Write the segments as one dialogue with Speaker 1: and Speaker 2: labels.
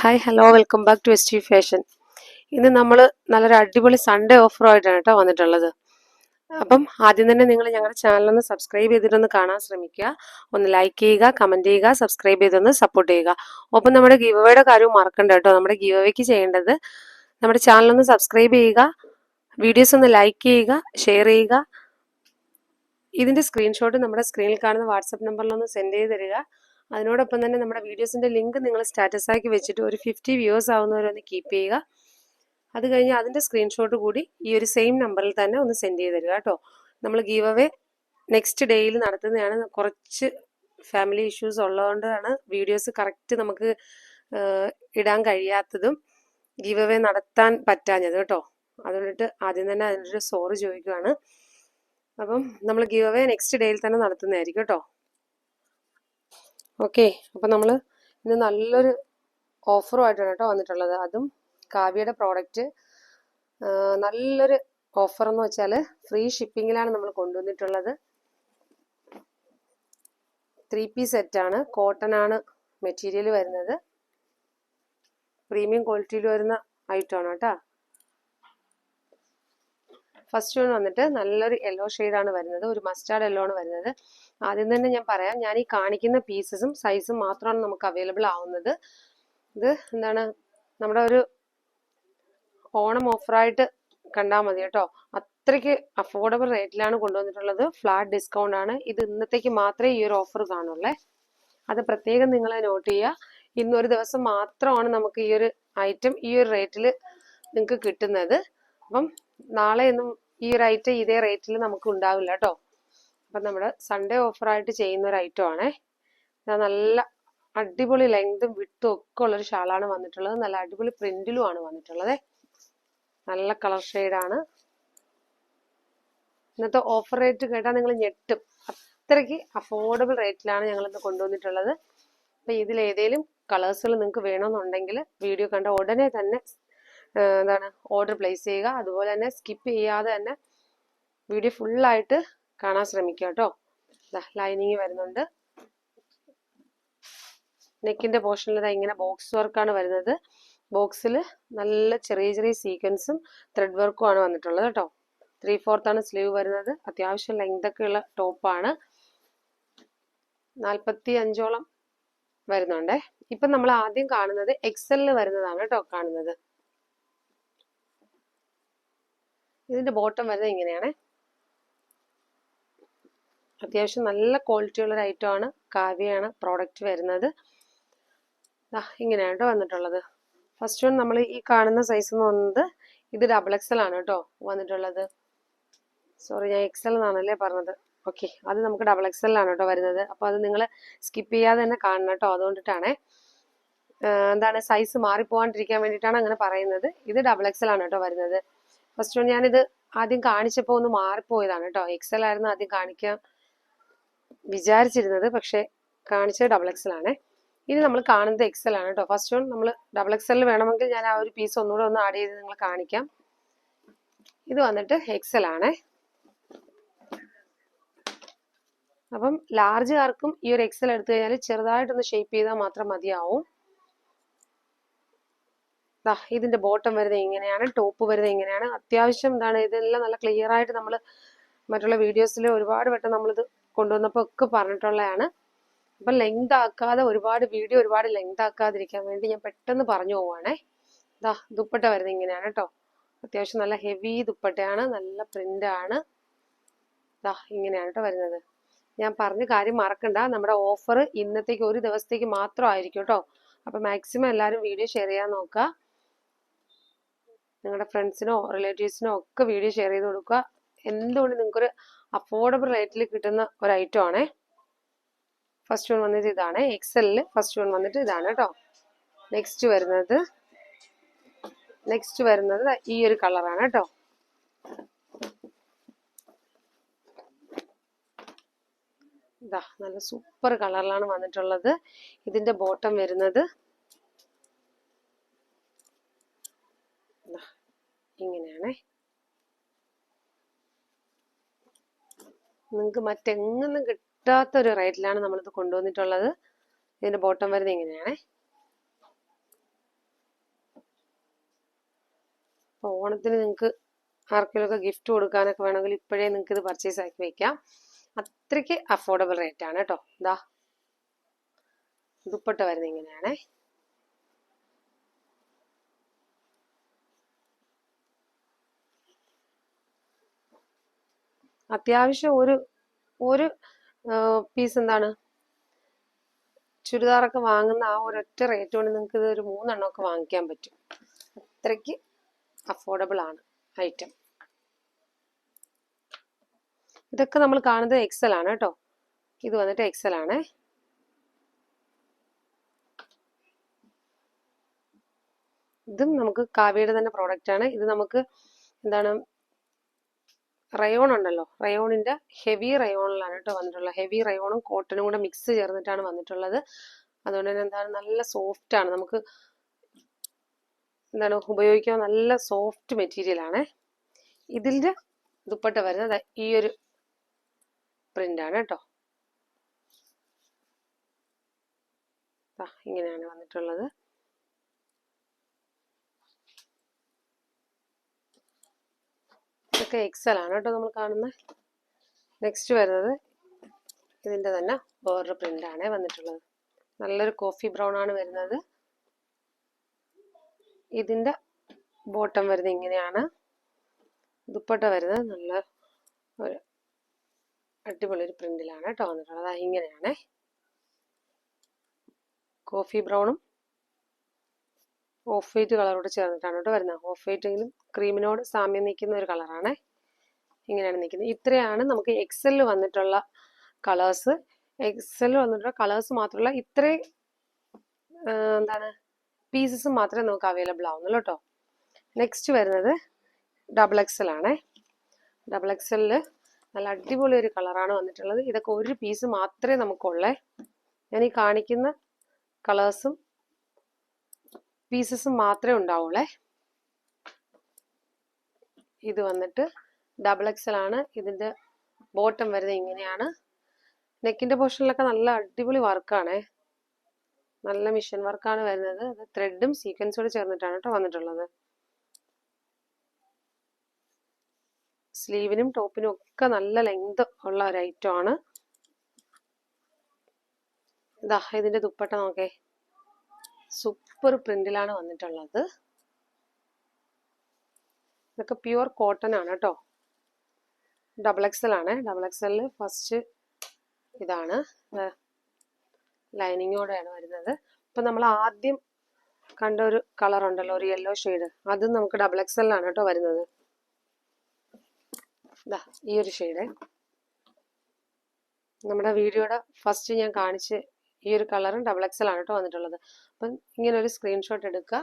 Speaker 1: Hi hello welcome back to S T fashion ഇന്ന് നമ്മൾ നല്ലൊരു അടിപൊളി സൺഡേ ഓഫറുമായിട്ടാണ് കേട്ടോ വന്നിട്ടുള്ളത്. അപ്പം ആദ്യം തന്നെ നിങ്ങൾ ഞങ്ങളുടെ ചാനലൊന്ന് സബ്സ്ക്രൈബ് ചെയ്തിട്ടൊന്ന് കാണാൻ ശ്രമിക്കുക. ഒന്ന് ലൈക്ക് ചെയ്യുക കമന്റ് ചെയ്യുക സബ്സ്ക്രൈബ് ചെയ്തൊന്ന് സപ്പോർട്ട് ചെയ്യുക. ഒപ്പം നമ്മുടെ ഗീവവേയുടെ കാര്യവും മറക്കണ്ട കേട്ടോ. നമ്മുടെ ഗീവവേക്ക് ചെയ്യേണ്ടത് നമ്മുടെ ചാനലൊന്ന് സബ്സ്ക്രൈബ് ചെയ്യുക വീഡിയോസ് ഒന്ന് ലൈക്ക് ചെയ്യുക ഷെയർ ചെയ്യുക. ഇതിന്റെ സ്ക്രീൻഷോട്ട് നമ്മുടെ സ്ക്രീനിൽ കാണുന്ന വാട്സപ്പ് നമ്പറിലൊന്ന് സെൻഡ് ചെയ്ത് തരിക. അതിനോടൊപ്പം തന്നെ നമ്മുടെ വീഡിയോസിന്റെ ലിങ്ക് നിങ്ങൾ സ്റ്റാറ്റസ് ആക്കി വെച്ചിട്ട് ഒരു ഫിഫ്റ്റി വ്യൂവേഴ്സ് ആവുന്നവരൊന്ന് കീപ്പ് ചെയ്യുക. അത് കഴിഞ്ഞ് അതിന്റെ സ്ക്രീൻഷോട്ട് കൂടി ഈ ഒരു സെയിം നമ്പറിൽ തന്നെ ഒന്ന് സെൻഡ് ചെയ്ത് തരിക കേട്ടോ. നമ്മൾ ഗീവ് അവേ നെക്സ്റ്റ് ഡേയിൽ നടത്തുന്നതാണ്. കുറച്ച് ഫാമിലി ഇഷ്യൂസ് ഉള്ളതുകൊണ്ടാണ് വീഡിയോസ് കറക്റ്റ് നമുക്ക് ഇടാൻ കഴിയാത്തതും ഗീവ് അവേ നടത്താൻ പറ്റാഞ്ഞത് കേട്ടോ. അതുകൊണ്ടിട്ട് ആദ്യം തന്നെ അതിനൊരു സോറി ചോദിക്കുകയാണ് അപ്പം നമ്മൾ ഗീവ് അവേ നെക്സ്റ്റ് ഡേയിൽ തന്നെ നടത്തുന്നതായിരിക്കും കേട്ടോ. ഓക്കെ അപ്പം നമ്മൾ ഇന്ന് നല്ലൊരു ഓഫറുമായിട്ടാണ് കേട്ടോ വന്നിട്ടുള്ളത്. അതും കാവ്യയുടെ പ്രോഡക്റ്റ് നല്ലൊരു ഓഫർ എന്ന് വെച്ചാൽ ഫ്രീ ഷിപ്പിങ്ങിലാണ് നമ്മൾ കൊണ്ടുവന്നിട്ടുള്ളത്. ത്രീ പീസ് സെറ്റാണ് കോട്ടൺ ആണ് മെറ്റീരിയൽ വരുന്നത്. പ്രീമിയം ക്വാളിറ്റിയിൽ വരുന്ന ഐറ്റമാണ് കേട്ടോ. ഫസ്റ്റ് വൺ വന്നിട്ട് നല്ലൊരു യെല്ലോ ആണ് വരുന്നത്. ഒരു മസ്റ്റാർഡ് യെല്ലോ ആണ് വരുന്നത്. ആദ്യം തന്നെ ഞാൻ പറയാം ഞാൻ ഈ കാണിക്കുന്ന പീസസും സൈസും മാത്രമാണ് നമുക്ക് അവൈലബിൾ ആവുന്നത്. ഇത് എന്താണ്? നമ്മുടെ ഒരു ഓണം ഓഫറായിട്ട് കണ്ടാൽ മതി കേട്ടോ. അത്രയ്ക്ക് അഫോർഡബിൾ റേറ്റിലാണ് കൊണ്ടുവന്നിട്ടുള്ളത്. ഫ്ലാറ്റ് ഡിസ്കൗണ്ട് ആണ്. ഇത് ഇന്നത്തേക്ക് മാത്രമേ ഈ ഒരു ഓഫർ കാണുള്ളേ. അത് പ്രത്യേകം നിങ്ങൾ നോട്ട് ചെയ്യുക. ഇന്നൊരു ദിവസം മാത്രമാണ് നമുക്ക് ഈ ഒരു ഐറ്റം ഈ ഒരു റേറ്റിൽ നിങ്ങൾക്ക് കിട്ടുന്നത്. അപ്പം നാളെ ഒന്നും ഈ ഒരു ഐറ്റം ഇതേ റേറ്റിൽ നമുക്ക് ഉണ്ടാവില്ല കേട്ടോ. അപ്പം നമ്മൾ സൺഡേ ഓഫറായിട്ട് ചെയ്യുന്ന ഒരു ഐറ്റം ആണേ. നല്ല അടിപൊളി ലെങ്തും വിട്ടും ഒക്കെ ഉള്ളൊരു ഷാളാണ് വന്നിട്ടുള്ളത്. നല്ല അടിപൊളി പ്രിന്റിലും ആണ് വന്നിട്ടുള്ളത്. നല്ല കളർ ഷെയ്ഡാണ് ഇന്നത്തെ ഓഫർ റേറ്റ് കേട്ടാൽ നിങ്ങൾ ഞെട്ടും. അത്രയ്ക്ക് അഫോർഡബിൾ റേറ്റിലാണ് ഞങ്ങൾ ഇന്ന് കൊണ്ടുവന്നിട്ടുള്ളത്. അപ്പം ഇതിൽ ഏതെങ്കിലും കളേഴ്സുകൾ നിങ്ങൾക്ക് വേണമെന്നുണ്ടെങ്കിൽ വീഡിയോ കണ്ട ഉടനെ തന്നെ എന്താണ് ഓർഡർ പ്ലേസ് ചെയ്യുക. അതുപോലെ തന്നെ സ്കിപ്പ് ചെയ്യാതെ തന്നെ വീഡിയോ ഫുള്ളായിട്ട് കാണാൻ ശ്രമിക്കുക കേട്ടോ. ലൈനിങ് വരുന്നുണ്ട്. നെക്കിന്റെ പോർഷനിൽ ഇങ്ങനെ ബോക്സ് വർക്കാണ് വരുന്നത്. ബോക്സിൽ നല്ല ചെറിയ ചെറിയ സീക്വൻസും ത്രെഡ് വർക്കും ആണ് വന്നിട്ടുള്ളത് കേട്ടോ. ത്രീ ഫോർത്ത് ആണ് സ്ലീവ് വരുന്നത്. അത്യാവശ്യം ലെങ്ത് ഒക്കെ ഉള്ള ടോപ്പാണ് നാൽപ്പത്തി അഞ്ചോളം വരുന്നുണ്ടേ. ഇപ്പൊ നമ്മൾ ആദ്യം കാണുന്നത് എക്സലിൽ വരുന്നതാണ് കേട്ടോ കാണുന്നത്. ഇതിന്റെ ബോട്ടം വരുന്നത് ഇങ്ങനെയാണ്. അത്യാവശ്യം നല്ല ക്വാളിറ്റി ഉള്ളൊരു ഐറ്റം ആണ് കാവ്യയാണ് പ്രോഡക്റ്റ് വരുന്നത്. ഇങ്ങനെയാണ് കേട്ടോ വന്നിട്ടുള്ളത്. ഫസ്റ്റ് വൺ നമ്മൾ ഈ കാണുന്ന സൈസ് എന്ന് പറയുന്നത് ഇത് ഡബിൾ എക്സൽ ആണ് കേട്ടോ വന്നിട്ടുള്ളത്. സോറി ഞാൻ എക്സൽ എന്നാണല്ലേ പറഞ്ഞത്. ഓക്കെ അത് നമുക്ക് ഡബിൾ എക്സലാണ് കേട്ടോ വരുന്നത്. അപ്പോൾ അത് നിങ്ങൾ സ്കിപ്പ് ചെയ്യാതെ തന്നെ കാണണം കേട്ടോ അതുകൊണ്ടിട്ടാണേ. എന്താണ് സൈസ് മാറിപ്പോവാണ്ടിരിക്കാൻ വേണ്ടിയിട്ടാണ് അങ്ങനെ പറയുന്നത്. ഇത് ഡബിൾ എക്സൽ ആണ് കേട്ടോ വരുന്നത്. ഫസ്റ്റ് വൺ ഞാനിത് ആദ്യം കാണിച്ചപ്പോൾ ഒന്ന് മാറിപ്പോയതാണ് കേട്ടോ എക്സൽ ആയിരുന്നു ആദ്യം കാണിക്കാൻ വിചാരിച്ചിരുന്നത് പക്ഷേ കാണിച്ചത് ഡബിൾ എക്സൽ ആണ്. ഇനി നമ്മൾ കാണുന്നത് എക്സൽ ആണ് കേട്ടോ ഫസ്റ്റ് വൺ നമ്മൾ ഡബിൾ എക്സലിൽ വേണമെങ്കിൽ ഞാൻ ആ ഒരു പീസ് ഒന്നുകൂടെ ഒന്ന് ആഡ് ചെയ്ത് നിങ്ങൾ കാണിക്കാം. ഇത് വന്നിട്ട് എക്സൽ ആണ്. അപ്പം ലാർജുകാർക്കും ഈ ഒരു എക്സൽ എടുത്തു കഴിഞ്ഞാൽ ചെറുതായിട്ടൊന്ന് ഷേപ്പ് ചെയ്താൽ മാത്രം മതിയാവും. ഇതിന്റെ ബോട്ടം വരുന്നത് ഇങ്ങനെയാണ് ടോപ്പ് വരുന്നത് ഇങ്ങനെയാണ്. അത്യാവശ്യം എന്താണ് ഇതെല്ലാം നല്ല ക്ലിയർ ആയിട്ട് നമ്മൾ മറ്റുള്ള വീഡിയോസിൽ ഒരുപാട് വട്ടം നമ്മളിത് കൊണ്ടുവന്നപ്പോൾ ഒക്കെ പറഞ്ഞിട്ടുള്ളതാണ്. അപ്പം ലെങ്ത് ആക്കാതെ ഒരുപാട് വീഡിയോ ഒരുപാട് ലെങ്ത് ആക്കാതിരിക്കാൻ വേണ്ടി ഞാൻ പെട്ടെന്ന് പറഞ്ഞു പോവാണേ. ഇതാ ദുപ്പട്ട വരുന്നത് ഇങ്ങനെയാണ് കേട്ടോ. അത്യാവശ്യം നല്ല ഹെവി ദുപ്പട്ടയാണ് നല്ല പ്രിന്റ് ആണ് ഇതാ ഇങ്ങനെയാണ് കേട്ടോ വരുന്നത്. ഞാൻ പറഞ്ഞ കാര്യം മറക്കണ്ട. നമ്മുടെ ഓഫർ ഇന്നത്തേക്ക് ഒരു ദിവസത്തേക്ക് മാത്രമായിരിക്കും കേട്ടോ. അപ്പൊ മാക്സിമം എല്ലാവരും വീഡിയോ ഷെയർ ചെയ്യാൻ നോക്കുക. നിങ്ങളുടെ ഫ്രണ്ട്സിനോ റിലേറ്റീവ്സിനോ ഒക്കെ വീഡിയോ ഷെയർ ചെയ്ത് കൊടുക്കുക. എന്തുകൊണ്ട് നിങ്ങൾക്കൊരു അഫോർഡബിൾ റേറ്റിൽ കിട്ടുന്ന ഒരു ഐറ്റം ആണേ. ഫസ്റ്റ് വൺ വന്നിട്ട് ഇതാണ്. എക്സലിൽ ഫസ്റ്റ് വൺ വന്നിട്ട് ഇതാണ് കേട്ടോ നെക്സ്റ്റ് വരുന്നത് നെക്സ്റ്റ് വരുന്നത് ഈ ഒരു കളറാണ് കേട്ടോ ഇതാ നല്ല സൂപ്പർ കളറിലാണ് വന്നിട്ടുള്ളത്. ഇതിന്റെ ബോട്ടം വരുന്നത് നിങ്ങൾക്ക് മറ്റെങ്ങും കിട്ടാത്ത ഒരു റേറ്റിലാണ് നമ്മളിത് കൊണ്ടുവന്നിട്ടുള്ളത്. ഇതിന്റെ ബോട്ടം വരുന്നത് ഇങ്ങനെയാണേ. അപ്പോൾ ഓണത്തിന് നിങ്ങൾക്ക് ആർക്കെങ്കിലുമൊക്കെ ഗിഫ്റ്റ് കൊടുക്കാനൊക്കെ വേണമെങ്കിൽ ഇപ്പോഴേ നിങ്ങൾക്ക് ഇത് പർച്ചേസ് ആക്കി വെക്കാം. അത്രയ്ക്ക് അഫോർഡബിൾ റേറ്റ് ആണ് കേട്ടോ. ഇതാ ദുപ്പട്ട വരുന്നത് ഇങ്ങനെയാണേ. അത്യാവശ്യം ഒരു ഒരു പീസ് എന്താണ്? ചുരിദാറൊക്കെ വാങ്ങുന്ന ആ ഒരൊറ്റ റേറ്റ് കൊണ്ട് നിങ്ങൾക്ക് ഇത് ഒരു മൂന്നെണ്ണമൊക്കെ വാങ്ങിക്കാൻ പറ്റും. അത്രയ്ക്ക് അഫോർഡബിൾ ആണ് ഐറ്റം ഇതൊക്കെ നമ്മൾ കാണുന്നത് എക്സൽ ആണ് കേട്ടോ. ഇത് വന്നിട്ട് എക്സൽ ആണ്. ഇതും നമുക്ക് കാവ്യയുടെ തന്നെ പ്രോഡക്റ്റ് ആണ്. ഇത് നമുക്ക് എന്താണ് റയോൺ ഉണ്ടല്ലോ. റയോണിന്റെ ഹെവി റയോണിലാണ് കേട്ടോ വന്നിട്ടുള്ളത്. ഹെവി റയോണും കോട്ടനും കൂടെ മിക്സ് ചേർന്നിട്ടാണ് വന്നിട്ടുള്ളത്. അതുകൊണ്ട് തന്നെ എന്താണ് നല്ല സോഫ്റ്റ് ആണ്. നമുക്ക് എന്താണ് ഉപയോഗിക്കാൻ നല്ല സോഫ്റ്റ് മെറ്റീരിയൽ ആണ്. ഇതിന്റെ ദുപ്പട്ട വരുന്നത് ഈ ഒരു പ്രിന്റ് ആണ് കേട്ടോ. ഇങ്ങനെയാണ് വന്നിട്ടുള്ളത്. ഇതൊക്കെ എക്സൽ ആണ് കേട്ടോ നമ്മൾ കാണുന്നത് നെക്സ്റ്റ് വരുന്നത് ഇതിന്റെ തന്നെ ബോർഡർ പ്രിന്റ് ആണ് വന്നിട്ടുള്ളത്. നല്ലൊരു കോഫി ബ്രൗൺ ആണ് വരുന്നത്. ഇതിന്റെ ബോട്ടം വരുന്നത് ഇങ്ങനെയാണ്. ദുപ്പട്ട വരുന്നത് നല്ല ഒരു അടിപൊളി ഒരു പ്രിന്റിലാണ് കേട്ടോ വന്നിട്ടുള്ളത്. ഇങ്ങനെയാണ്. കോഫി ബ്രൗണും ഓഫ് വൈറ്റ് കളറോട് ചേർന്നിട്ടാണ് കേട്ടോ വരുന്നത്. ഓഫ് വൈറ്റെങ്കിലും ക്രീമിനോട് സാമ്യം നിൽക്കുന്ന ഒരു കളറാണ് ഇങ്ങനെയാണ് നിൽക്കുന്നത്. ഇത്രയാണ് നമുക്ക് എക്സലിൽ വന്നിട്ടുള്ള കളേഴ്സ് എക്സലിൽ വന്നിട്ടുള്ള കളേഴ്സ് മാത്രമല്ല ഇത്രയും എന്താണ് പീസസ് മാത്രമേ നമുക്ക് അവൈലബിൾ ആവുന്നുള്ളൂ കേട്ടോ. നെക്സ്റ്റ് വരുന്നത് ഡബിൾ എക്സൽ ആണ്. ഡബിൾ എക്സലിൽ നല്ല അടിപൊളി ഒരു കളറാണ് വന്നിട്ടുള്ളത്. ഇതൊക്കെ ഒരു പീസ് മാത്രമേ നമുക്കുള്ളേ. ഞാൻ ഈ കാണിക്കുന്ന കളേഴ്സും പീസസും മാത്രമേ ഉണ്ടാവുള്ളേ. ഇത് വന്നിട്ട് ഡബിൾ എക്സൽ ആണ്. ഇതിന്റെ ബോട്ടം വരുന്നത് ഇങ്ങനെയാണ്. നെക്കിന്റെ പോർഷനിലൊക്കെ നല്ല അടിപൊളി വർക്കാണ് നല്ല മിഷൻ വർക്കാണ് വരുന്നത്. അത് ത്രെഡും സീക്വൻസോട് ചേർന്നിട്ടാണ് കേട്ടോ വന്നിട്ടുള്ളത്. സ്ലീവിനും ടോപ്പിനും ഒക്കെ നല്ല ലെങ്ത് ഉള്ള ഒരു ഐറ്റം ആണ്. ഇതാ ഇതിന്റെ ദുപ്പട്ട നോക്കേ. സൂപ്പർ പ്രിന്റിലാണ് വന്നിട്ടുള്ളത്. ഇതൊക്കെ പ്യുവർ കോട്ടൺ ആണ് കേട്ടോ. ഡബിൾ എക്സൽ ആണ്. ഡബിൾ എക്സലിൽ ഫസ്റ്റ് ഇതാണ്. ലൈനിങ്ങോടെയാണ് വരുന്നത്. ഇപ്പൊ നമ്മൾ ആദ്യം കണ്ട ഒരു കളർ ഉണ്ടല്ലോ ഒരു യെല്ലോ ഷെയ്ഡ് അത് നമുക്ക് ഡബിൾ എക്സലിലാണ് കേട്ടോ വരുന്നത്. ഈ ഒരു ഷെയ്ഡ് നമ്മുടെ വീഡിയോയുടെ ഫസ്റ്റ് ഞാൻ കാണിച്ച് ഈ ഒരു കളറും ഡബിൾ എക്സൽ ആണ് കേട്ടോ വന്നിട്ടുള്ളത്. അപ്പം ഇങ്ങനെ ഒരു സ്ക്രീൻഷോട്ട് എടുക്കുക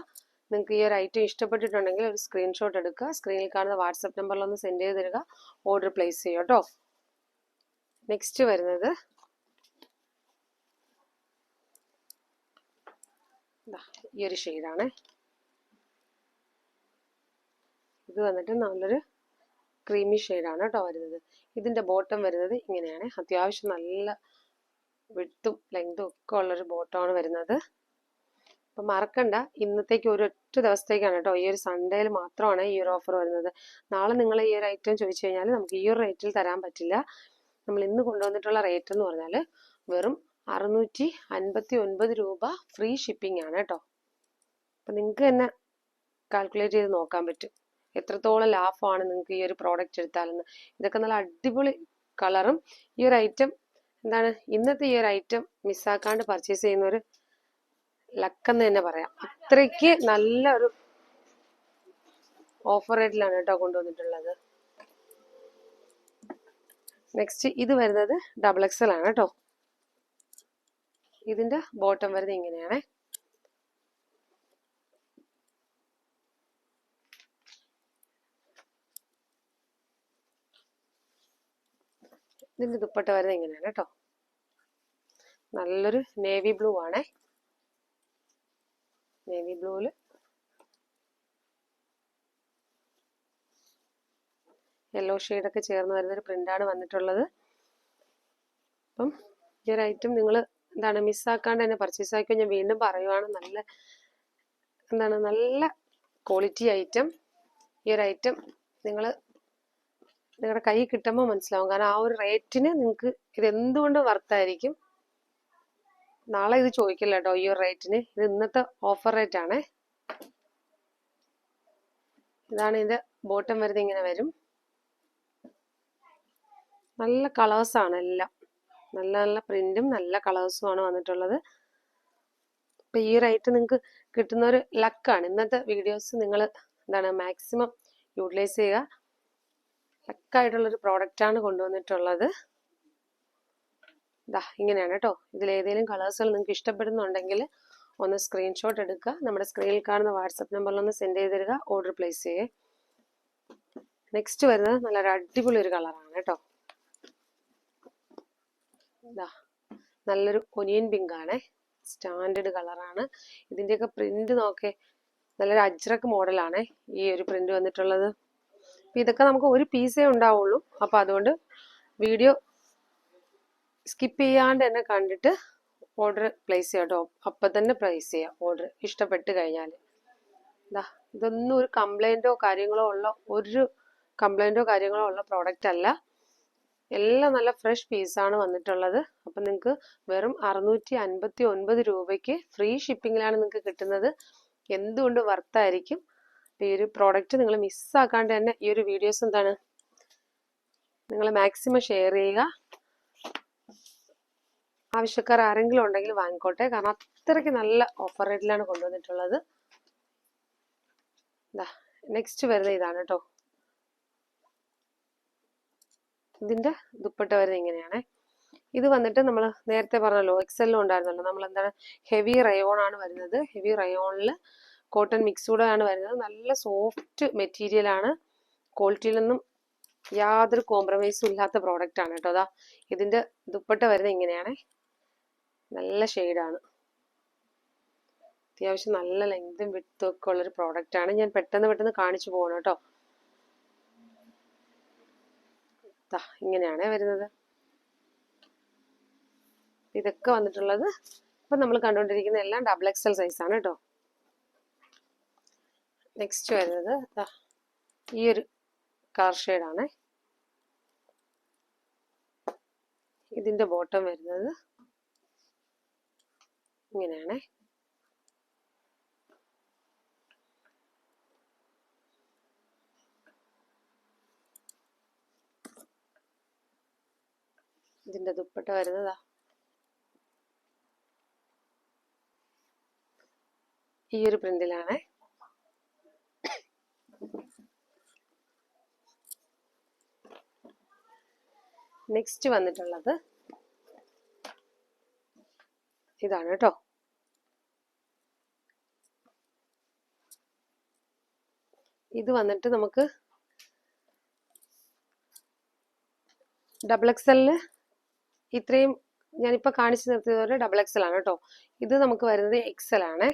Speaker 1: നിങ്ങൾക്ക് ഈ ഒരു ഐറ്റം ഇഷ്ടപ്പെട്ടിട്ടുണ്ടെങ്കിൽ ഒരു സ്ക്രീൻഷോട്ട് എടുക്കുക സ്ക്രീനിൽ കാണുന്ന വാട്സപ്പ് നമ്പറിൽ ഒന്ന് സെൻഡ് ചെയ്ത് തരിക. ഓർഡർ പ്ലേസ് ചെയ്യുക കേട്ടോ നെക്സ്റ്റ് വരുന്നത്. ഈ ഒരു ഷെയ്ഡാണ് ഇത് വന്നിട്ട് നല്ലൊരു ക്രീമി ഷെയ്ഡാണ് കേട്ടോ വരുന്നത്. ഇതിന്റെ ബോട്ടം വരുന്നത് ഇങ്ങനെയാണ്. അത്യാവശ്യം നല്ല വിട്ടും ലെങ്തും ഒക്കെ ഉള്ളൊരു ബോട്ടമാണ് വരുന്നത്. അപ്പം മറക്കണ്ട. ഇന്നത്തേക്ക് ഒരു ഒറ്റ ദിവസത്തേക്കാണ് കേട്ടോ. ഈ ഒരു സൺഡേയിൽ മാത്രമാണ് ഈ ഒരു ഓഫർ വരുന്നത്. നാളെ നിങ്ങൾ ഈ ഒരു ഐറ്റം ചോദിച്ചു കഴിഞ്ഞാൽ നമുക്ക് ഈ ഒരു റേറ്റിൽ തരാൻ പറ്റില്ല. നമ്മൾ ഇന്ന് കൊണ്ടുവന്നിട്ടുള്ള റേറ്റ് എന്ന് പറഞ്ഞാൽ വെറും അറുന്നൂറ്റി അൻപത്തി ഒൻപത് രൂപ ഫ്രീ ഷിപ്പിംഗ് ആണ് കേട്ടോ. അപ്പം നിങ്ങൾക്ക് തന്നെ കാൽക്കുലേറ്റ് ചെയ്ത് നോക്കാൻ പറ്റും. എത്രത്തോളം ലാഭമാണ് നിങ്ങൾക്ക് ഈ ഒരു പ്രോഡക്റ്റ് എടുത്താലെന്ന്. ഇതൊക്കെ നല്ല അടിപൊളി കളറും ഈ ഒരു ഐറ്റം എന്താണ്? ഇന്നത്തെ ഈ ഒരു ഐറ്റം മിസ്സാക്കാണ്ട് പർച്ചേസ് ചെയ്യുന്ന ഒരു ലക്കെന്ന് തന്നെ പറയാം. അത്രയ്ക്ക് നല്ല ഒരു ഓഫർ റേറ്റിലാണ് കേട്ടോ കൊണ്ടുവന്നിട്ടുള്ളത്. നെക്സ്റ്റ് ഇത് വരുന്നത് ഡബിൾ എക്സൽ ആണ് കേട്ടോ. ഇതിന്റെ ബോട്ടം വരുന്നത് ഇങ്ങനെയാണേ. ഇതിന്റെ ദുപ്പട്ട വരുന്നത് ഇങ്ങനെയാണ് കേട്ടോ. നല്ലൊരു നേവി ബ്ലൂ ആണേ. നേവി ബ്ലൂവിൽ യെല്ലോ ഷെയ്ഡൊക്കെ ചേർന്ന് വരുന്നൊരു പ്രിന്റാണ് വന്നിട്ടുള്ളത്. അപ്പം ഈ ഒരു ഐറ്റം നിങ്ങൾ എന്താണ് മിസ്സാക്കാണ്ട് തന്നെ പർച്ചേസ് ആക്കിയോ ഞാൻ വീണ്ടും പറയുവാണ്. നല്ല എന്താണ് നല്ല ക്വാളിറ്റി ഐറ്റം ഈ ഒരു ഐറ്റം നിങ്ങൾ നിങ്ങളുടെ കൈ കിട്ടുമ്പോൾ മനസ്സിലാവും. കാരണം ആ ഒരു റേറ്റിന് നിങ്ങൾക്ക് ഇത് എന്തുകൊണ്ട് വർത്തായിരിക്കും? നാളെ ഇത് ചോദിക്കില്ല കേട്ടോ ഈ ഒരു റേറ്റിന്. ഇത് ഇന്നത്തെ ഓഫർ റേറ്റ് ആണേ. ഇതാണ് ഇതിന്റെ ബോട്ടം വരുന്നത് ഇങ്ങനെ വരും. നല്ല കളേഴ്സ് ആണ് എല്ലാം. നല്ല നല്ല പ്രിന്റും നല്ല കളേഴ്സും ആണ് വന്നിട്ടുള്ളത്. അപ്പം ഈ റേറ്റ് നിങ്ങൾക്ക് കിട്ടുന്ന ഒരു ലക്കാണ് ഇന്നത്തെ വീഡിയോസ് നിങ്ങൾ എന്താണ് മാക്സിമം യൂട്ടിലൈസ് ചെയ്യുക. ലക്കായിട്ടുള്ള ഒരു പ്രോഡക്റ്റ് ആണ് കൊണ്ടുവന്നിട്ടുള്ളത്. ഇതാ ഇങ്ങനെയാണ് കേട്ടോ ഇതിൽ ഏതെങ്കിലും കളേഴ്സുകൾ നിങ്ങൾക്ക് ഇഷ്ടപ്പെടുന്നുണ്ടെങ്കിൽ ഒന്ന് സ്ക്രീൻഷോട്ട് എടുക്കുക. നമ്മുടെ സ്ക്രീനിൽ കാണുന്ന വാട്സപ്പ് നമ്പറിൽ ഒന്ന് സെൻഡ് ചെയ്ത് തരിക. ഓർഡർ പ്ലേസ് ചെയ്യേ. നെക്സ്റ്റ് വരുന്നത് നല്ലൊരു അടിപൊളി ഒരു കളറാണ് കേട്ടോ ഇതാ നല്ലൊരു ഒനിയൻ പിങ്ക് ആണേ. സ്റ്റാൻഡേർഡ് കളറാണ് ഇതിന്റെയൊക്കെ പ്രിന്റ് നോക്കേ. നല്ലൊരു അജ്രക് മോഡലാണ് ഈ ഒരു പ്രിന്റ് വന്നിട്ടുള്ളത്. അപ്പൊ ഇതൊക്കെ നമുക്ക് ഒരു പീസേ ഉണ്ടാവുള്ളൂ. അപ്പം അതുകൊണ്ട് വീഡിയോ സ്കിപ്പ് ചെയ്യാണ്ട് തന്നെ കണ്ടിട്ട് ഓർഡർ പ്ലേസ് ചെയ്യാം കേട്ടോ. അപ്പം തന്നെ പ്ലേസ് ചെയ്യാം ഓർഡർ ഇഷ്ടപ്പെട്ട് കഴിഞ്ഞാൽ എന്താ ഇതൊന്നും ഒരു കംപ്ലൈന്റോ കാര്യങ്ങളോ ഉള്ള ഒരു കംപ്ലൈന്റോ കാര്യങ്ങളോ ഉള്ള പ്രോഡക്റ്റ് അല്ല. എല്ലാം നല്ല ഫ്രഷ് പീസാണ് വന്നിട്ടുള്ളത്. അപ്പം നിങ്ങൾക്ക് വെറും അറുന്നൂറ്റി അൻപത്തി ഒൻപത് രൂപയ്ക്ക് ഫ്രീ ഷിപ്പിങ്ങിലാണ് നിങ്ങൾക്ക് കിട്ടുന്നത്. എന്തുകൊണ്ട് വർത്തായിരിക്കും ഈ ഒരു പ്രോഡക്റ്റ് നിങ്ങൾ മിസ്സാക്കാണ്ട് തന്നെ ഈ ഒരു വീഡിയോസ് എന്താണ്? നിങ്ങൾ മാക്സിമം ഷെയർ ചെയ്യുക. ആവശ്യക്കാർ ആരെങ്കിലും ഉണ്ടെങ്കിൽ വാങ്ങിക്കോട്ടെ. കാരണം അത്രയ്ക്ക് നല്ല ഓഫർ റേറ്റിലാണ് കൊണ്ടുവന്നിട്ടുള്ളത്. നെക്സ്റ്റ് വരുന്നത് ഇതാണ് കേട്ടോ ഇതിന്റെ ദുപ്പട്ട വരുന്നത് ഇങ്ങനെയാണേ. ഇത് വന്നിട്ട് നമ്മൾ നേരത്തെ പറഞ്ഞല്ലോ എക്സെല്ലും ഉണ്ടായിരുന്നല്ലോ. നമ്മൾ എന്താണ് ഹെവി റയോൺ ആണ് വരുന്നത്. ഹെവി റയോണിൽ കോട്ടൺ മിക്സൂടെ ആണ് വരുന്നത്. നല്ല സോഫ്റ്റ് മെറ്റീരിയൽ ആണ് ക്വാളിറ്റിയിലൊന്നും യാതൊരു കോംപ്രമൈസും ഇല്ലാത്ത പ്രോഡക്റ്റ് ആണ് കേട്ടോ. അതാ ഇതിന്റെ ദുപ്പട്ട വരുന്നത് ഇങ്ങനെയാണ്. നല്ല ഷെയ്ഡാണ് അത്യാവശ്യം നല്ല ലെങ്തും വിട്ടും ഒക്കെ ഉള്ളൊരു പ്രോഡക്റ്റ് ആണ്. ഞാൻ പെട്ടെന്ന് പെട്ടെന്ന് കാണിച്ചു പോകണം കേട്ടോ. ഇങ്ങനെയാണ് വരുന്നത്. ഇതൊക്കെ വന്നിട്ടുള്ളത് ഇപ്പം നമ്മൾ കണ്ടുകൊണ്ടിരിക്കുന്ന എല്ലാം ഡബിൾ എക്സൽ സൈസ് ആണ് കേട്ടോ. നെക്സ്റ്റ് വരുന്നത് ഈ ഒരു കളർ ഷെയ്ഡാണ് ഇതിന്റെ ബോട്ടം വരുന്നത് ഇങ്ങനെയാണ്. ഇതിന്റെ ദുപ്പട്ട വരുന്നതാ ഈ ഒരു പ്രിന്റിലാണ് നെക്സ്റ്റ് വന്നിട്ടുള്ളത്. ഇതാണ് കേട്ടോ ഇത് വന്നിട്ട് നമുക്ക് ഡബിൾ എക്സലിന് ഇത്രയും ഞാനിപ്പോൾ കാണിച്ചു നിർത്തിയത് പോലെ ഡബിൾ എക്സൽ ആണ് കേട്ടോ ഇത് നമുക്ക് വരുന്നത് എക്സൽ ആണ്.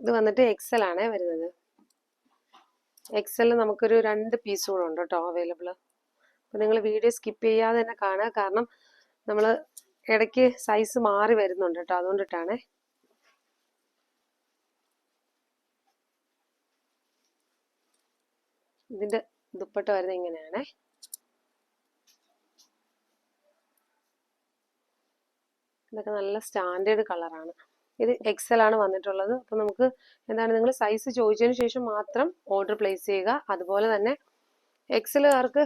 Speaker 1: ഇത് വന്നിട്ട് എക്സൽ ആണ് വരുന്നത്. എക്സലിൽ നമുക്കൊരു രണ്ട് പീസ് കൂടെ ഉണ്ട് കേട്ടോ അവൈലബിൾ അപ്പോൾ നിങ്ങൾ വീഡിയോ സ്കിപ്പ് ചെയ്യാതെ തന്നെ കാണുക. കാരണം നമ്മൾ ഇടയ്ക്ക് സൈസ് മാറി വരുന്നുണ്ട് കേട്ടോ അതുകൊണ്ടിട്ടാണ്. ഇതിന്റെ ദുപ്പട്ട വരുന്നത് ഇങ്ങനെയാണേ. ഇതൊക്കെ നല്ല സ്റ്റാൻഡേർഡ് കളറാണ് ഇത് എക്സൽ ആണ് വന്നിട്ടുള്ളത്. അപ്പൊ നമുക്ക് എന്താണ് നിങ്ങൾ സൈസ് ചോദിച്ചതിന് ശേഷം മാത്രം ഓർഡർ പ്ലേസ് ചെയ്യുക. അതുപോലെ തന്നെ എക്സലുകാർക്ക്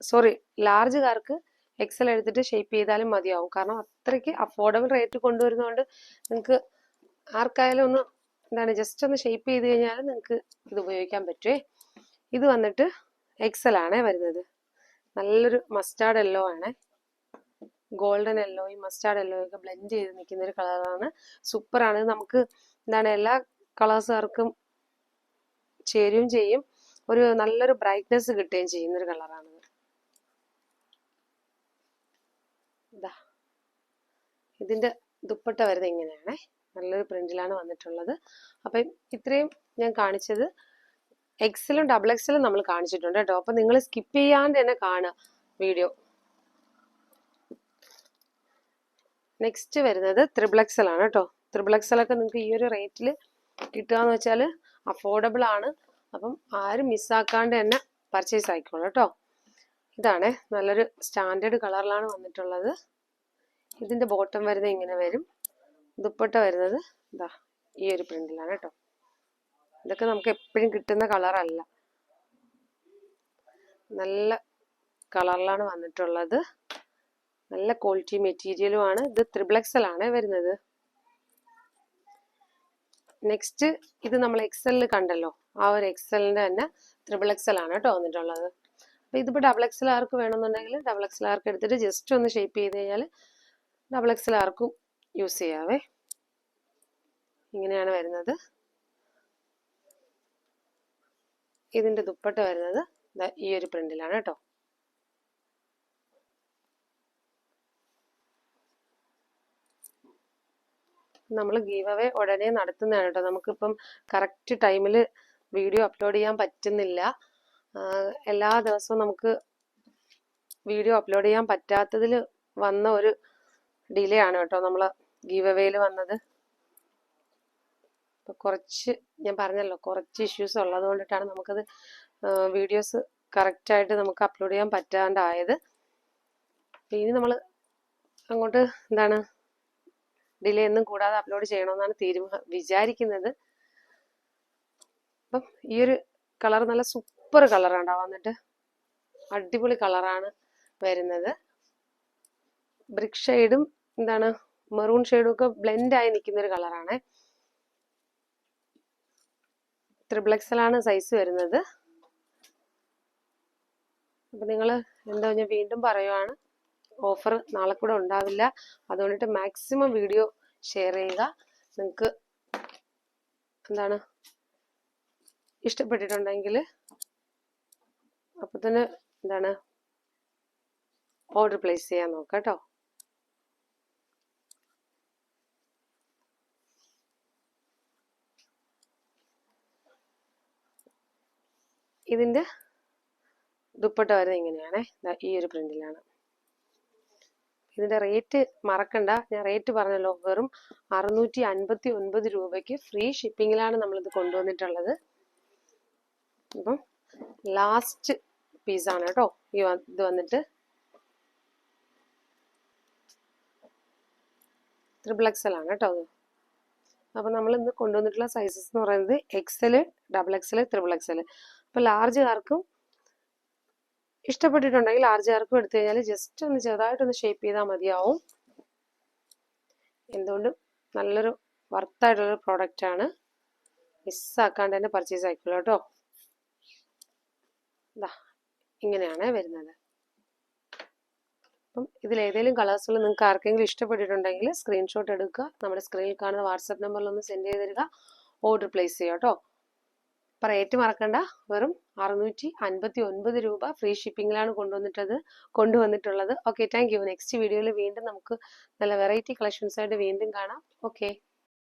Speaker 1: സോറി ലാർജുകാർക്ക് എക്സൽ എടുത്തിട്ട് ഷേപ്പ് ചെയ്താലും മതിയാവും. കാരണം അത്രയ്ക്ക് അഫോർഡബിൾ റേറ്റ് കൊണ്ടുവരുന്നതുകൊണ്ട് നിങ്ങൾക്ക് ആർക്കായാലും ഒന്ന് എന്താണ് ജസ്റ്റ് ഒന്ന് ഷേപ്പ് ചെയ്ത് കഴിഞ്ഞാൽ നിങ്ങൾക്ക് ഇത് ഉപയോഗിക്കാൻ പറ്റുമേ ഇത് വന്നിട്ട് എക്സൽ ആണേ വരുന്നത്. നല്ലൊരു മസ്റ്റാർഡ് എല്ലോ ആണ്. ഗോൾഡൻ യെല്ലോയും മസ്റ്റാർഡ് യെല്ലോയും ഒക്കെ ബ്ലെൻഡ് ചെയ്ത് നിൽക്കുന്ന ഒരു കളറാണ് സൂപ്പറാണ് നമുക്ക് എന്താണ് എല്ലാ കളേഴ്സുകാർക്കും ചേരുകയും ചെയ്യും. ഒരു നല്ലൊരു ബ്രൈറ്റ്നെസ് കിട്ടുകയും ചെയ്യുന്ന ഒരു കളറാണ് ഇതാ. ഇതിന്റെ ദുപ്പട്ട വരുന്നത് ഇങ്ങനെയാണേ. നല്ലൊരു പ്രിന്റിലാണ് വന്നിട്ടുള്ളത്. അപ്പം ഇത്രയും ഞാൻ കാണിച്ചത്. എക്സലും ഡബിൾ എക്സലും നമ്മൾ കാണിച്ചിട്ടുണ്ട് കേട്ടോ. അപ്പൊ നിങ്ങൾ സ്കിപ്പ് ചെയ്യാണ്ട് തന്നെ കാണുക വീഡിയോ. നെക്സ്റ്റ് വരുന്നത് ത്രിബിൾ എക്സൽ ആണ് കേട്ടോ ത്രിബിൾ എക്സൽ ഒക്കെ നിങ്ങൾക്ക് ഈ ഒരു റേറ്റിൽ കിട്ടുക എന്ന് വെച്ചാൽ അഫോർഡബിൾ ആണ്. അപ്പം ആരും മിസ്സാക്കാണ്ട് തന്നെ പർച്ചേസ് ആയിക്കോളൂ കേട്ടോ ഇതാണ് നല്ലൊരു സ്റ്റാൻഡേർഡ് കളറിലാണ് വന്നിട്ടുള്ളത്. ഇതിന്റെ ബോട്ടം വരുന്നത് ഇങ്ങനെ വരും. ദുപ്പട്ട വരുന്നത് ഇതാ ഈ ഒരു പ്രിന്റിലാണ് കേട്ടോ ഇതൊക്കെ നമുക്ക് എപ്പോഴും കിട്ടുന്ന കളറല്ല നല്ല കളറിലാണ് വന്നിട്ടുള്ളത്. നല്ല ക്വാളിറ്റി മെറ്റീരിയലും ആണ്. ഇത് ത്രിബ്ലക്സൽ ആണ് വരുന്നത്. നെക്സ്റ്റ് ഇത് നമ്മൾ എക്സലിൽ കണ്ടല്ലോ. ആ ഒരു എക്സലിന്റെ തന്നെ ത്രിബിൾ ആണ് കേട്ടോ വന്നിട്ടുള്ളത്. അപ്പോൾ ഇതിപ്പോ ഡബിൾ എക്സൽ ആർക്ക് വേണമെന്നുണ്ടെങ്കിൽ ഡബിൾ എക്സൽ ആർക്ക് എടുത്തിട്ട് ജസ്റ്റ് ഒന്ന് ഷേപ്പ് ചെയ്ത് കഴിഞ്ഞാൽ ഡബിൾ എക്സൽ ആർക്കും യൂസ് ചെയ്യാവേ. ഇങ്ങനെയാണ് വരുന്നത്. ഇതിന്റെ ദുപ്പട്ട വരുന്നത്. ഈ ഒരു പ്രിന്റിലാണ് കേട്ടോ. നമ്മൾ ഗീവ് അവേ ഉടനെ നടത്തുന്നതാണ് കേട്ടോ. നമുക്കിപ്പം കറക്റ്റ് ടൈമിൽ വീഡിയോ അപ്ലോഡ് ചെയ്യാൻ പറ്റുന്നില്ല. എല്ലാ ദിവസവും നമുക്ക് വീഡിയോ അപ്ലോഡ് ചെയ്യാൻ പറ്റാത്തതിൽ വന്ന ഒരു ഡിലേ ആണ് കേട്ടോ നമ്മൾ ഗീവ് അവേയിൽ വന്നത്. ഇപ്പം കുറച്ച് ഞാൻ പറഞ്ഞല്ലോ കുറച്ച് ഇഷ്യൂസ് ഉള്ളത് കൊണ്ടിട്ടാണ് നമുക്കത് വീഡിയോസ് കറക്റ്റായിട്ട് നമുക്ക് അപ്ലോഡ് ചെയ്യാൻ പറ്റാണ്ടായത്. ഇനി നമ്മൾ അങ്ങോട്ട് എന്താണ് ഡിലേ ഒന്നും കൂടാതെ അപ്ലോഡ് ചെയ്യണമെന്നാണ് തീരുമാനം വിചാരിക്കുന്നത്. അപ്പം ഈ ഒരു കളർ നല്ല സൂപ്പർ കളറാണ് വന്നിട്ട് അടിപൊളി കളറാണ് വരുന്നത്. ബ്രിക് ഷെയ്ഡും എന്താണ് മെറൂൺ ഷെയ്ഡും ഒക്കെ ബ്ലെൻഡ് ആയി നിൽക്കുന്ന ഒരു കളറാണ് ത്രിബ്ലക്സലാണ് സൈസ് വരുന്നത്. അപ്പൊ നിങ്ങൾ എന്താ ഞാൻ വീണ്ടും പറയുവാണ്. ഓഫർ നാളെ കൂടെ ഉണ്ടാവില്ല. അതുകൊണ്ടിട്ട് മാക്സിമം വീഡിയോ ഷെയർ ചെയ്യുക. നിങ്ങൾക്ക് എന്താണ് ഇഷ്ടപ്പെട്ടിട്ടുണ്ടെങ്കിൽ അപ്പം തന്നെ എന്താണ് ഓർഡർ പ്ലേസ് ചെയ്യാൻ നോക്കാം കേട്ടോ. ഇതിന്റെ ദുപ്പട്ട വരുന്നത് ഇങ്ങനെയാണേ. ഈ ഒരു പ്രിന്റിലാണ് ഇതിന്റെ റേറ്റ് മറക്കണ്ട. ഞാൻ റേറ്റ് പറഞ്ഞല്ലോ. വെറും അറുന്നൂറ്റി അൻപത്തി ഒൻപത് രൂപയ്ക്ക് ഫ്രീ ഷിപ്പിങ്ങിലാണ് നമ്മളിത് കൊണ്ടുവന്നിട്ടുള്ളത്. അപ്പം ലാസ്റ്റ് പീസാണ് കേട്ടോ. ഈ ഇത് വന്നിട്ട്. ത്രിബിൾ എക്സൽ ആണ് കേട്ടോ അത്. അപ്പം നമ്മൾ ഇന്ന് കൊണ്ടുവന്നിട്ടുള്ള സൈസസ് എന്ന് പറയുന്നത് XL double XL triple XL അപ്പം ലാർജുകാർക്കും ഇഷ്ടപ്പെട്ടിട്ടുണ്ടെങ്കിൽ ആർജാർക്കും എടുത്തു കഴിഞ്ഞാൽ ജസ്റ്റ് ഒന്ന് ചെറുതായിട്ടൊന്ന് ഷേപ്പ് ചെയ്താൽ മതിയാവും. എന്തുകൊണ്ടും നല്ലൊരു വർത്തായിട്ടുള്ളൊരു പ്രോഡക്റ്റ് ആണ്. മിസ്സാക്കാണ്ട് തന്നെ പർച്ചേസ് ആയിക്കോളൂ കേട്ടോ. ഇതാ ഇങ്ങനെയാണ് വരുന്നത്. അപ്പം ഇതിൽ ഏതെങ്കിലും കളേഴ്സുകൾ നിങ്ങൾക്ക് ആർക്കെങ്കിലും ഇഷ്ടപ്പെട്ടിട്ടുണ്ടെങ്കിൽ സ്ക്രീൻഷോട്ട് എടുക്കുക. നമ്മുടെ സ്ക്രീനിൽ കാണുന്ന വാട്സപ്പ് നമ്പറിൽ ഒന്ന് സെൻഡ് ചെയ്ത് തരിക. ഓർഡർ പ്ലേസ് ചെയ്യാം കേട്ടോ. അപ്പം റേറ്റ് മറക്കണ്ട വെറും അറുന്നൂറ്റി അൻപത്തി ഒൻപത് രൂപ ഫ്രീ ഷിപ്പിങ്ങിലാണ് കൊണ്ടുവന്നിട്ടത് കൊണ്ടുവന്നിട്ടുള്ളത്. ഓക്കെ താങ്ക് യു നെക്സ്റ്റ് വീഡിയോയിൽ വീണ്ടും നമുക്ക് നല്ല വെറൈറ്റി കളക്ഷൻസ് ആയിട്ട് വീണ്ടും കാണാം. ഓക്കെ